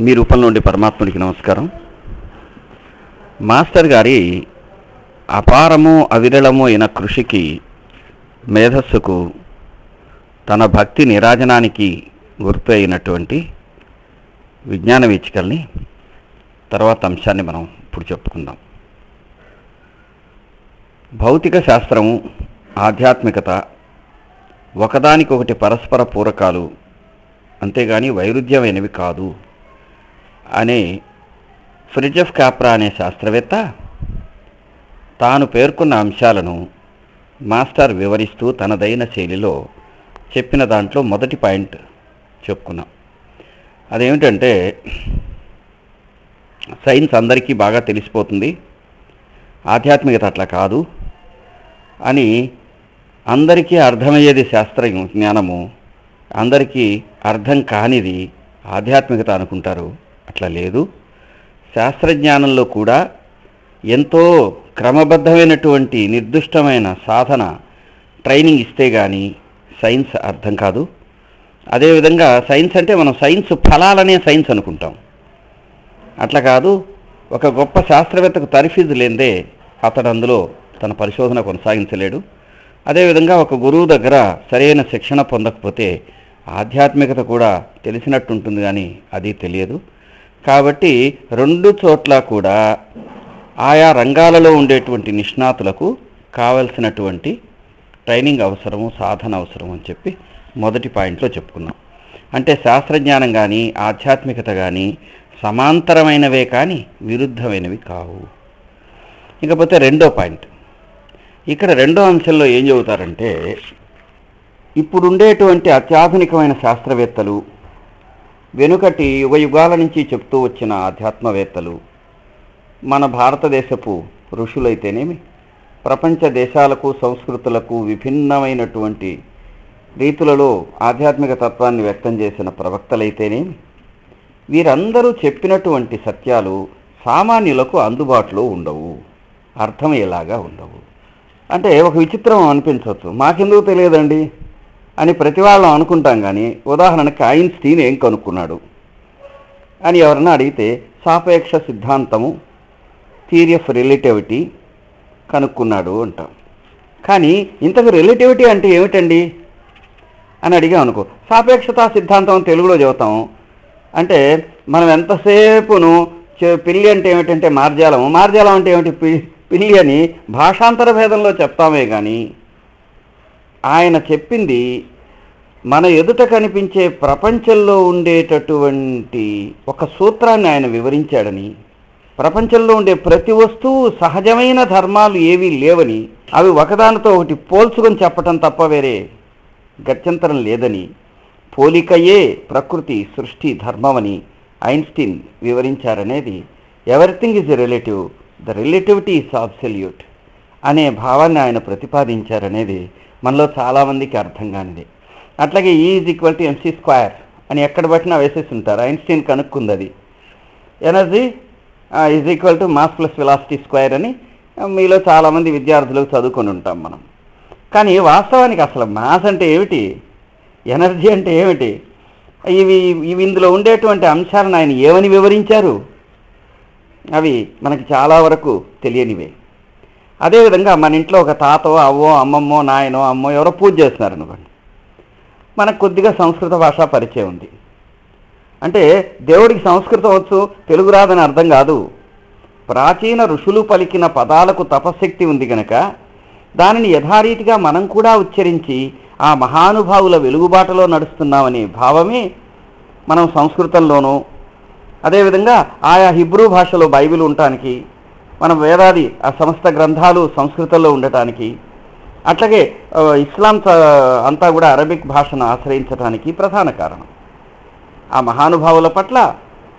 మీ రూపంలో ఉండే పరమాత్ముడికి నమస్కారం. మాస్టర్ గారి అపారము అవిరళము అయిన కృషికి మేధస్సుకు తన భక్తి నిరాజనానికి గుర్తు అయినటువంటి విజ్ఞాన వీచికల్ని తర్వాత అంశాన్ని మనం ఇప్పుడు చెప్పుకుందాం. భౌతిక శాస్త్రము ఆధ్యాత్మికత ఒకదానికొకటి పరస్పర పూరకాలు అంతేగాని వైరుధ్యమైనవి కాదు. అనే ఫ్రిజఫ్ కాప్రా అనే శాస్త్రవేత్త తాను పేర్కొన్న అంశాలను మాస్టర్ వివరిస్తూ తనదైన శైలిలో చెప్పిన దాంట్లో మొదటి పాయింట్ చెప్పుకున్నాం. అదేమిటంటే సైన్స్ అందరికీ బాగా తెలిసిపోతుంది. ఆధ్యాత్మికత అట్లా కాదు అని అందరికీ అర్థమయ్యేది శాస్త్ర జ్ఞానము అందరికీ అర్థం కానిది ఆధ్యాత్మికత అనుకుంటారు. అట్లా లేదు. శాస్త్రజ్ఞానంలో కూడా ఎంతో క్రమబద్ధమైనటువంటి నిర్దిష్టమైన సాధన ట్రైనింగ్ ఇస్తే కానీ సైన్స్ అర్థం కాదు. అదేవిధంగా సైన్స్ అంటే మనం సైన్స్ ఫలాలనే సైన్స్ అనుకుంటాం. అట్లా కాదు ఒక గొప్ప శాస్త్రవేత్తకు తరిఫీజు లేదే అతడు అందులో తన పరిశోధన కొనసాగించలేడు. అదేవిధంగా ఒక గురువు దగ్గర సరైన శిక్షణ పొందకపోతే ఆధ్యాత్మికత కూడా తెలిసినట్టుంటుంది కానీ అది తెలియదు. కాబట్టి రెండు చోట్ల కూడా ఆయా రంగాలలో ఉండేటువంటి నిష్ణాతులకు కావలసినటువంటి ట్రైనింగ్ అవసరము సాధన అవసరం అని చెప్పి మొదటి పాయింట్లో చెప్పుకున్నాం. అంటే శాస్త్రజ్ఞానం కానీ ఆధ్యాత్మికత కానీ సమాంతరమైనవే కానీ విరుద్ధమైనవి కావు. ఇకపోతే రెండో పాయింట్. ఇక్కడ రెండో అంశంలో ఏం చెబుతారంటే ఇప్పుడుండేటువంటి అత్యాధునికమైన శాస్త్రవేత్తలు వెనుకటి యుగయుగాల నుంచి చెప్తూ వచ్చిన ఆధ్యాత్మవేత్తలు మన భారతదేశపు ఋషులైతేనేమి? ప్రపంచ దేశాలకు సంస్కృతులకు విభిన్నమైనటువంటి రీతులలో ఆధ్యాత్మిక తత్వాన్ని వ్యక్తం చేసిన ప్రవక్తలైతేనేమి? వీరందరూ చెప్పినటువంటి సత్యాలు సామాన్యులకు అందుబాటులో ఉండవు అర్థమయ్యేలాగా ఉండవు. అంటే ఒక విచిత్రం అనిపించవచ్చు. మాకెందుకు తెలియదండి? అని ప్రతి వాళ్ళం అనుకుంటాం కానీ ఉదాహరణకి ఐన్స్టీన్ ఏం కనుక్కున్నాడు? అని ఎవరన్నా అడిగితే సాపేక్ష సిద్ధాంతము థియరీ ఆఫ్ రిలేటివిటీ కనుక్కున్నాడు అంటాం. కానీ ఇంతకు రిలేటివిటీ అంటే ఏమిటండి? అని అడిగాం అనుకో సాపేక్షతా సిద్ధాంతం తెలుగులో చెబుతాం. అంటే మనం ఎంతసేపును చె- పిల్లి అంటే ఏమిటంటే మార్జాలం మార్జాలం అంటే ఏమిటి? పి- పిల్లి అని భాషాంతర భేదంలో చెప్తామే కానీ ఆయన చెప్పింది మన ఎదుట కనిపించే ప్రపంచంలో ఉండేటటువంటి ఒక సూత్రాన్ని ఆయన వివరించాడని ప్రపంచంలో ఉండే ప్రతి వస్తువు సహజమైన ధర్మాలు ఏవీ లేవని అవి ఒకదానితో ఒకటి పోల్చుకొని చెప్పటం తప్ప వేరే గత్యంతరం లేదని పోలికయే ప్రకృతి సృష్టి ధర్మమని Einstein వివరించారనేది everything is relative the relativity is absolute అనే భావాన్ని ఆయన ప్రతిపాదించారనేది మనలో చాలామందికి అర్థం కానిది. అట్లాగే E is equal to MC square అని ఎక్కడ పట్టినా వేసేసి ఉంటారు ఐన్స్టీన్ కనుక్కుంది అది. Energy is equal to mass plus velocity square అని మీలో చాలామంది విద్యార్థులకు చదువుకొని ఉంటాం మనం. కానీ వాస్తవానికి అసలు మాస్ అంటే ఏమిటి? ఎనర్జీ అంటే ఏమిటి? ఇవి ఇవి ఇందులో ఉండేటువంటి అంశాలను ఆయన ఏమని వివరించారు? అవి మనకి చాలా వరకు తెలియనివే. అదేవిధంగా మన ఇంట్లో ఒక తాతో అవ్వో అమ్మమ్మో నాయనో అమ్మో ఎవరో పూజ చేస్తున్నారు అనుకోండి. మనకు కొద్దిగా సంస్కృత భాష పరిచయం ఉంది. అంటే దేవుడికి సంస్కృతం వచ్చు తెలుగు రాదని అర్థం కాదు. ప్రాచీన ఋషులు పలికిన పదాలకు తపశక్తి ఉంది గనక దానిని యథారీతిగా మనం కూడా ఉచ్చరించి ఆ మహానుభావుల వెలుగుబాటలో నడుస్తున్నామనే భావమే మనం సంస్కృతంలోనూ అదేవిధంగా ఆయా హిబ్రూ భాషలో బైబిల్ ఉండటానికి మన వేదాది ఆ సమస్త గ్రంథాలు సంస్కృతంలో ఉండటానికి అట్లాగే ఇస్లాం అంతా కూడా అరబిక్ భాషను ఆశ్రయించడానికి ప్రధాన కారణం. ఆ మహానుభావుల పట్ల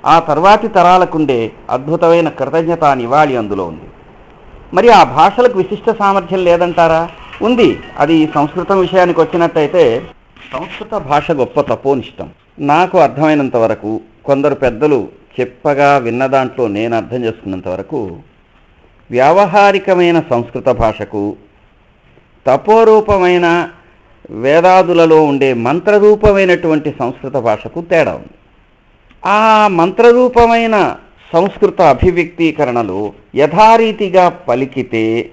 ఆ తర్వాతి తరాలకుండే అద్భుతమైన కృతజ్ఞత నివాళి అందులో ఉంది. మరి ఆ భాషలకు విశిష్ట సామర్థ్యం లేదంటారా? ఉంది. అది సంస్కృతం విషయానికి వచ్చినట్టయితే సంస్కృత భాష గొప్ప తపోనిష్టం. నాకు అర్థమైనంత వరకు కొందరు పెద్దలు చెప్పగా విన్న దాంట్లో నేను అర్థం చేసుకున్నంత వరకు వ్యావహారికమైన సంస్కృత భాషకు తపోరూపమైన వేదాదులలో ఉండే మంత్రరూపమైనటువంటి సంస్కృత భాషకు తేడా ఉంది. ఆ మంత్రరూపమైన సంస్కృత అభివ్యక్తీకరణలు యథారీతిగా పలికితే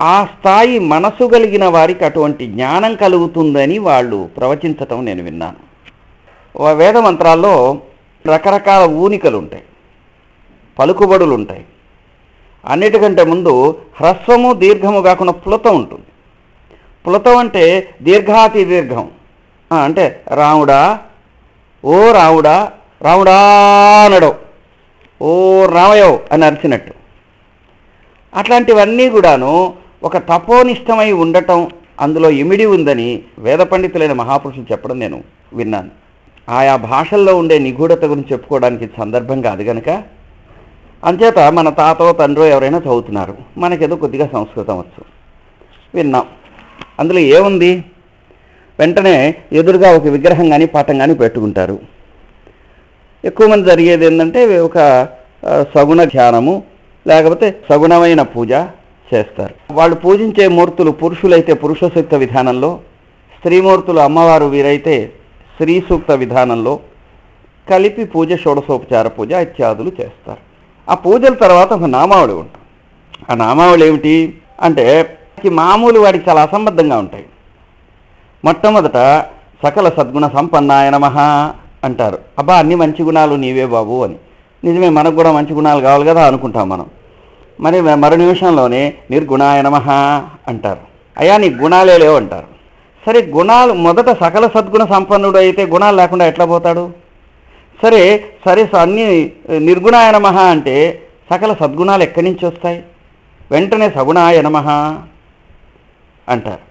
ఆ స్థాయి మనసు కలిగిన వారికి అటువంటి జ్ఞానం కలుగుతుందని వాళ్ళు ప్రవచించటం నేను విన్నాను. వేద మంత్రాల్లో రకరకాల ఊనికలు ఉంటాయి పలుకుబడులు ఉంటాయి అన్నిటికంటే ముందు హ్రస్వము దీర్ఘము కాకుండా ప్లుతం ఉంటుంది. ప్లుతం అంటే దీర్ఘాతి దీర్ఘం. అంటే రాముడా ఓ రాముడా రాముడా అనడం. ఓ రామయో అని అరిచినట్టు. అట్లాంటివన్నీ కూడాను ఒక తపోనిష్టమై ఉండటం అందులో ఇమిడి ఉందని వేద పండితులైన మహాపురుషులు చెప్పడం నేను విన్నాను. ఆయా భాషల్లో ఉండే నిగూఢత గురించి చెప్పుకోవడానికి సందర్భం కాదు గనక అంచేత మన తాతో తండ్రో ఎవరైనా చదువుతున్నారు. మనకేదో కొద్దిగా సంస్కృతం వచ్చు. విన్నాం. అందులో ఏముంది? వెంటనే ఎదురుగా ఒక విగ్రహం కానీ పాఠం కానీ పెట్టుకుంటారు. ఎక్కువ మంది జరిగేది ఏంటంటే ఒక సగుణ ధ్యానము లేకపోతే సగుణమైన పూజ చేస్తారు. వాళ్ళు పూజించే మూర్తులు పురుషులైతే పురుష సూక్త విధానంలో స్త్రీమూర్తులు అమ్మవారు వీరైతే స్త్రీ సూక్త విధానంలో కలిపి పూజ షోడశోపచార పూజ ఇత్యాదులు చేస్తారు. ఆ పూజల తర్వాత ఒక నామావళి ఉంటుంది. ఆ నామావళి ఏమిటి? అంటే మామూలు వాడికి చాలా అసంబద్ధంగా ఉంటాయి. మొట్టమొదట సకల సద్గుణ సంపన్నాయ మహా అంటారు. అబ్బా అన్ని మంచి గుణాలు నీవే బాబు అని. నిజమే మనకు కూడా మంచి గుణాలు కావాలి కదా అనుకుంటాం మనం. మరి మరో నిమిషంలోనే నిర్గుణాయ మహా అంటారు. అయ్యా నీ గుణాలే లేవు అంటారు. సరే గుణాలు మొదట సకల సద్గుణ సంపన్నుడు అయితే గుణాలు లేకుండా ఎట్లా పోతాడు? సరే సరే అన్ని నిర్గుణాయ నమః అంటే సకల సద్గుణాలు ఎక్కడి నుంచి వస్తాయి? వెంటనే సగుణాయ నమః అంటారు.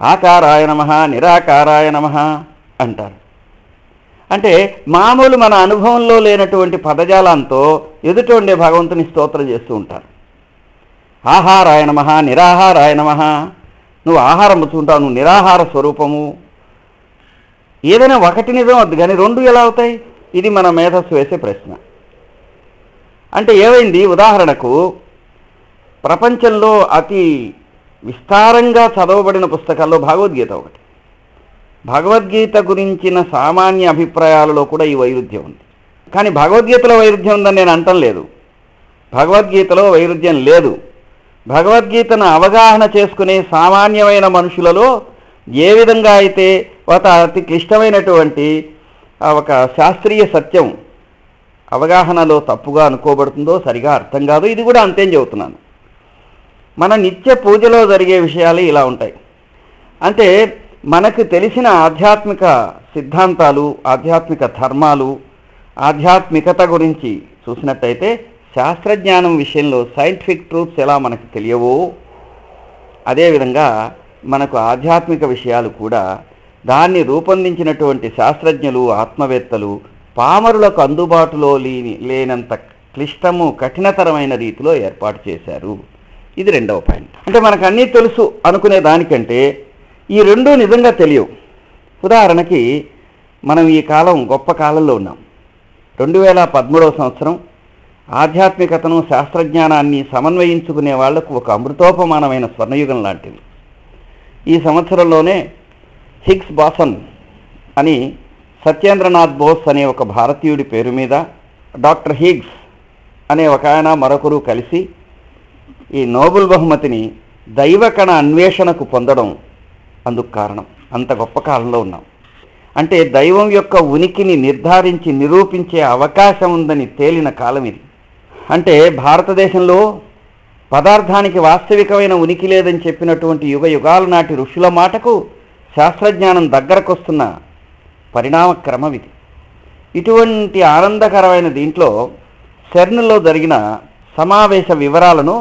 ఆకారాయ నమ నిరాకారాయ నమ అంటారు. అంటే మామూలు మన అనుభవంలో లేనటువంటి పదజాలంతో ఎదుట ఉండే భగవంతుని స్తోత్రం చేస్తూ ఉంటారు. ఆహారాయ నమ నిరాహారాయ నమ నువ్వు ఆహారం పుచ్చుకుంటావు నువ్వు నిరాహార స్వరూపము. ఏదైనా ఒకటి నిజం వద్దు కానీ రెండు ఎలా అవుతాయి? ఇది మన మేధస్సు వేసే ప్రశ్న. అంటే ఏమైంది? ఉదాహరణకు ప్రపంచంలో అతి విస్తారంగా చదవబడిన పుస్తకాల్లో భగవద్గీత ఒకటి. భగవద్గీత గురించిన సామాన్య అభిప్రాయాలలో కూడా ఈ వైరుధ్యం ఉంది. కానీ భగవద్గీతలో వైరుధ్యం ఉందని నేను అంటం లేదు. భగవద్గీతలో వైరుధ్యం లేదు. భగవద్గీతను అవగాహన చేసుకునే సామాన్యమైన మనుషులలో ఏ విధంగా అయితే ఒక అతి క్లిష్టమైనటువంటి ఒక శాస్త్రీయ సత్యం అవగాహనలో తప్పుగా అనుకోబడుతుందో సరిగా అర్థం కాదు. ఇది కూడా అంతేం చెబుతున్నాను. మన నిత్య పూజలో జరిగే విషయాలు ఇలా ఉంటాయి. అంటే మనకు తెలిసిన ఆధ్యాత్మిక సిద్ధాంతాలు ఆధ్యాత్మిక ధర్మాలు ఆధ్యాత్మికత గురించి చూసినట్టయితే శాస్త్రజ్ఞానం విషయంలో సైంటిఫిక్ ట్రూత్స్ ఎలా మనకు తెలియవో అదేవిధంగా మనకు ఆధ్యాత్మిక విషయాలు కూడా దాన్ని రూపొందించినటువంటి శాస్త్రజ్ఞులు ఆత్మవేత్తలు పామరులకు అందుబాటులో లేని లేనంత క్లిష్టము కఠినతరమైన రీతిలో ఏర్పాటు చేశారు. ఇది రెండవ పాయింట్. అంటే మనకు అన్నీ తెలుసు అనుకునే దానికంటే ఈ రెండూ నిజంగా తెలియవు. ఉదాహరణకి మనం ఈ కాలం గొప్ప కాలంలో ఉన్నాం. రెండు వేల పదమూడవ సంవత్సరం ఆధ్యాత్మికతను శాస్త్రజ్ఞానాన్ని సమన్వయించుకునే వాళ్ళకు ఒక అమృతోపమానమైన స్వర్ణయుగం లాంటిది. ఈ సంవత్సరంలోనే హిగ్స్ బాసన్ అని సత్యేంద్రనాథ్ బోస్ అనే ఒక భారతీయుడి పేరు మీద డాక్టర్ హిగ్స్ అనే ఒక ఆయన మరొకరు కలిసి ఈ నోబుల్ బహుమతిని దైవకణ అన్వేషణకు పొందడం అందుకు కారణం. అంత గొప్ప కాలంలో ఉన్నాం. అంటే దైవం యొక్క ఉనికిని నిర్ధారించి నిరూపించే అవకాశం ఉందని తేలిన కాలం ఇది. అంటే భారతదేశంలో పదార్థానికి వాస్తవికమైన ఉనికి లేదని చెప్పినటువంటి యుగ యుగాల నాటి ఋషుల మాటకు శాస్త్రజ్ఞానం దగ్గరకొస్తున్న పరిణామ క్రమం ఇది ఇటువంటి ఆనందకరమైన దీంట్లో సెర్న్లో జరిగిన సమావేశ వివరాలను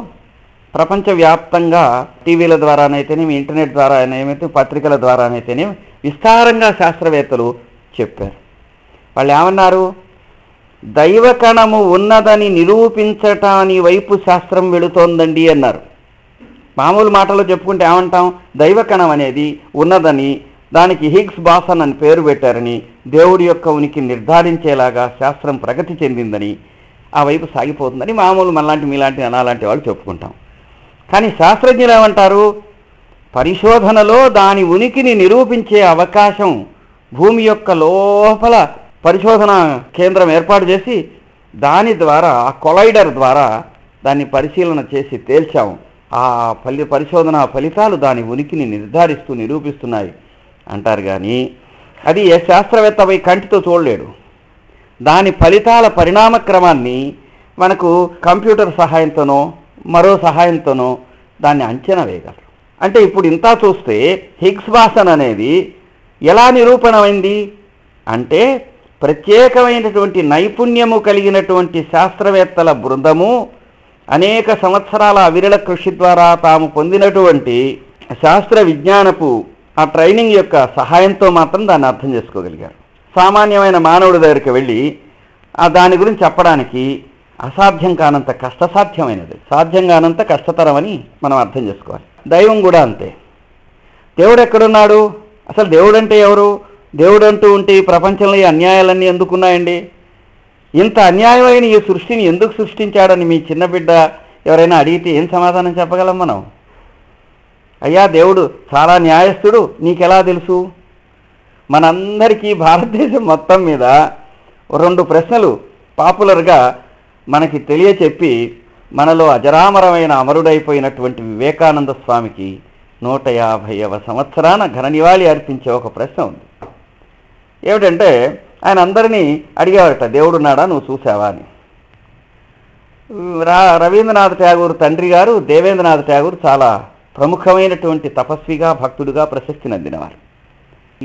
ప్రపంచవ్యాప్తంగా టీవీల ద్వారానైతేనేమి ఇంటర్నెట్ ద్వారా ఏమైతే పత్రికల ద్వారానైతేనేమి విస్తారంగా శాస్త్రవేత్తలు చెప్పారు. వాళ్ళు ఏమన్నారు దైవకణము ఉన్నదని నిరూపించటాని వైపు శాస్త్రం వెళుతోందండి అన్నారు. మామూలు మాటలో చెప్పుకుంటే ఏమంటాం? దైవకణం అనేది ఉన్నదని దానికి హిగ్స్ బాసన్ అని పేరు పెట్టారని దేవుడి యొక్క ఉనికి నిర్ధారించేలాగా శాస్త్రం ప్రగతి చెందిందని ఆ వైపు సాగిపోతుందని మామూలు మనలాంటి మీలాంటి అనాలాంటి వాళ్ళు చెప్పుకుంటాం. కానీ శాస్త్రజ్ఞులు ఏమంటారు? పరిశోధనలో దాని ఉనికిని నిరూపించే అవకాశం భూమి యొక్క లోపల పరిశోధన కేంద్రం ఏర్పాటు చేసి దాని ద్వారా ఆ కొలైడర్ ద్వారా దాన్ని పరిశీలన చేసి తేల్చాము ఆ ఫలి పరిశోధన ఫలితాలు దాని ఉనికిని నిర్ధారిస్తూ నిరూపిస్తున్నాయి. అంటారు కానీ అది ఏ శాస్త్రవేత్త పోయి కంటితో చూడలేడు. దాని ఫలితాల పరిణామ క్రమాన్ని మనకు కంప్యూటర్ సహాయంతోనో మరో సహాయంతోనో దాన్ని అంచనా వేయగలరు. అంటే ఇప్పుడు ఇంత చూస్తే హిగ్స్ బాసన్ అనేది ఎలా నిరూపణమైంది? అంటే ప్రత్యేకమైనటువంటి నైపుణ్యము కలిగినటువంటి శాస్త్రవేత్తల బృందము అనేక సంవత్సరాల అవిరళ కృషి ద్వారా తాము పొందినటువంటి శాస్త్ర విజ్ఞానపు ఆ ట్రైనింగ్ యొక్క సహాయంతో మాత్రం దాన్ని అర్థం చేసుకోగలిగారు. సామాన్యమైన మానవుడి దగ్గరికి వెళ్ళి ఆ దాని గురించి చెప్పడానికి అసాధ్యం కానంత కష్టసాధ్యమైనది. సాధ్యం కానంత కష్టతరమని మనం అర్థం చేసుకోవాలి. దైవం కూడా అంతే. దేవుడు ఎక్కడున్నాడు? అసలు దేవుడంటే ఎవరు? దేవుడు అంటూ ఉంటే ఈ ప్రపంచంలో ఈ అన్యాయాలన్నీ ఎందుకున్నాయండి? ఇంత అన్యాయమైన ఈ సృష్టిని ఎందుకు సృష్టించాడని మీ చిన్న బిడ్డ ఎవరైనా అడిగితే ఏం సమాధానం చెప్పగలం మనం? అయ్యా దేవుడు చాలా న్యాయస్థుడు నీకెలా తెలుసు? మనందరికీ భారతదేశం మొత్తం మీద రెండు ప్రశ్నలు పాపులర్గా మనకి తెలియచెప్పి మనలో అజరామరమైన అమరుడైపోయినటువంటి వివేకానంద స్వామికి నూట యాభైవ సంవత్సరాన ఘన నివాళి అర్పించే ఒక ప్రశ్న ఉంది. ఏమిటంటే ఆయన అందరినీ అడిగేవారట దేవుడున్నాడా నువ్వు చూసావా? అని. రా రవీంద్రనాథ్ ఠాగూర్ తండ్రి గారు దేవేంద్రనాథ్ ఠాగూర్ చాలా ప్రముఖమైనటువంటి తపస్విగా భక్తుడిగా ప్రశస్తి నందినవారు.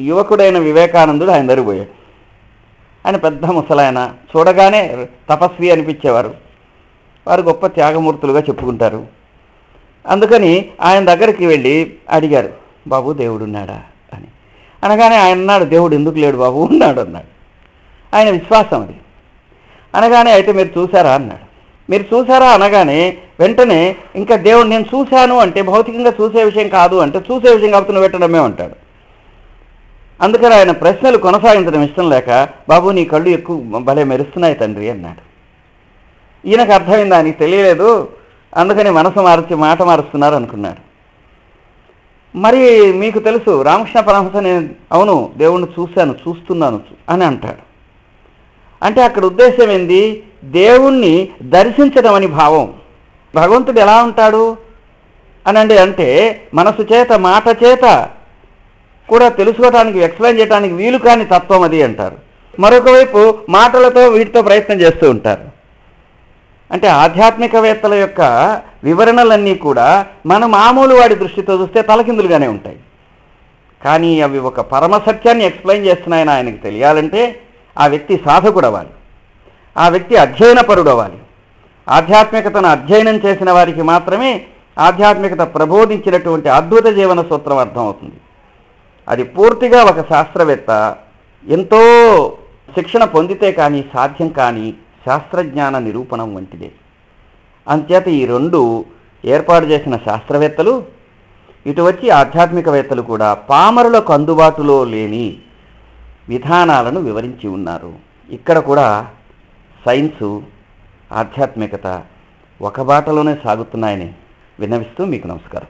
యువకుడైన వివేకానందుడు ఆయన దరిపోయాడు ఆయన పెద్ద ముసలాయన చూడగానే తపస్వి అనిపించేవారు. వారు గొప్ప త్యాగమూర్తులుగా చెప్పుకుంటారు. అందుకని ఆయన దగ్గరికి వెళ్ళి అడిగారు బాబు దేవుడున్నాడా అని. అనగానే ఆయన అన్నాడు దేవుడు ఎందుకు లేడు బాబు? ఉన్నాడు అన్నాడు. ఆయన విశ్వాసం అది. అనగానే అయితే మీరు చూసారా అన్నాడు. మీరు చూసారా అనగానే వెంటనే ఇంకా దేవుడు నేను చూశాను అంటే భౌతికంగా చూసే విషయం కాదు అంటే చూసే విషయం కాబట్టి నువ్వు పెట్టడమే అంటాడు. అందుకని ఆయన ప్రశ్నలు కొనసాగించడం ఇష్టం లేక బాబు నీ కళ్ళు ఎక్కువ భలే మెరుస్తున్నాయి తండ్రి అన్నాడు. ఈయనకు అర్థమైంది? ఆయనకి తెలియలేదు. అందుకని మనసు మార్చి మాట మారుస్తున్నారు అనుకున్నాడు. మరి మీకు తెలుసు రామకృష్ణ పరమహంస నేను అవును దేవుణ్ణి చూశాను చూస్తున్నాను అని అంటాడు. అంటే అక్కడ ఉద్దేశం ఏంది? దేవుణ్ణి దర్శించడం అని భావం. భగవంతుడు ఎలా ఉంటాడు? అనండి అంటే మనసు చేత మాట చేత కూడా తెలుసుకోవడానికి ఎక్స్ప్లెయిన్ చేయడానికి వీలు కాని తత్వం అది అంటారు. మరొక వైపు మాటలతో వీటితో ప్రయత్నం చేస్తూ ఉంటారు. అంటే ఆధ్యాత్మికవేత్తల యొక్క వివరణలన్నీ కూడా మన మామూలు వాడి దృష్టితో చూస్తే తలకిందులుగానే ఉంటాయి. కానీ అవి ఒక పరమ సత్యాన్ని ఎక్స్ప్లెయిన్ చేస్తున్నాయని ఆయనకు తెలియాలంటే ఆ వ్యక్తి సాధకుడు అవ్వాలి ఆ వ్యక్తి అధ్యయనపరుడు అవ్వాలి ఆధ్యాత్మికతను అధ్యయనం చేసిన వారికి మాత్రమే ఆధ్యాత్మికత ప్రబోధించినటువంటి అద్భుత జీవన సూత్రం అర్థమవుతుంది. అది పూర్తిగా ఒక శాస్త్రవేత్త ఎంతో శిక్షణ పొందితే కానీ సాధ్యం కానీ శాస్త్రజ్ఞాన నిరూపణం వంటిదే. అంతేత ఈ రెండు ఏర్పాటు చేసిన శాస్త్రవేత్తలు ఇటు వచ్చి ఆధ్యాత్మికవేత్తలు కూడా పామరులకు అందుబాటులో లేని విధానాలను వివరించి ఉన్నారు. ఇక్కడ కూడా సైన్సు ఆధ్యాత్మికత ఒక బాటలోనే సాగుతున్నాయని విన్నవిస్తూ మీకు నమస్కారం.